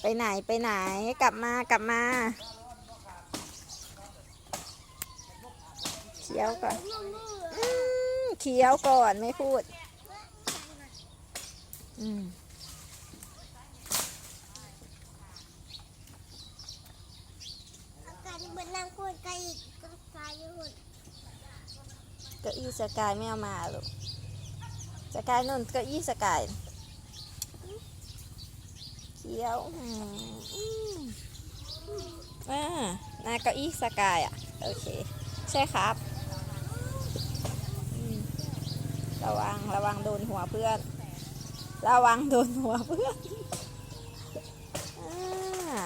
ไปไหนไปไหนกลับมากลับมาเคี้ยวก่อนอืมเคี้ยวก่อนไม่พูด อืมอาการเหมือนนางคนไกลอีกก็ตายอยู่หุ่นเก้าอี้สกายไม่เอามาลูก สกายนุ่นเก้าอี้สกายเขียวอืมอืมอ่าน้าเก้าอี้สกายอะ โอเค ใช่ครับ ระวัง ระวังโดนหัวเพื่อน ระวังโดนหัวเพื่อนอ่า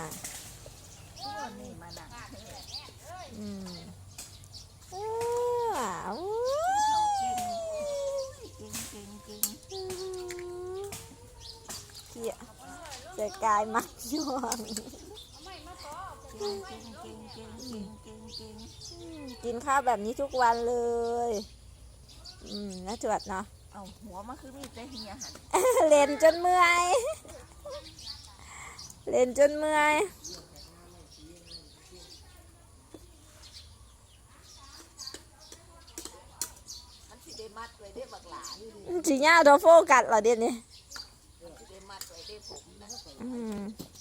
อืมอ่าอู้ เขี่ยสกายมักย่องอืมกินข้าวแบบนี้ทุกวันเลย อืมน่าจวดเนาะเอาหัวมันคือมีแต่เหียหันเล่นจนเมื่อย เล่นจนเมื่อยมันสิได้มัดไว้ได้บักหลานี่ดิจีน่าโดนโฟกัสเหรอเดี๋ยวนี้ มั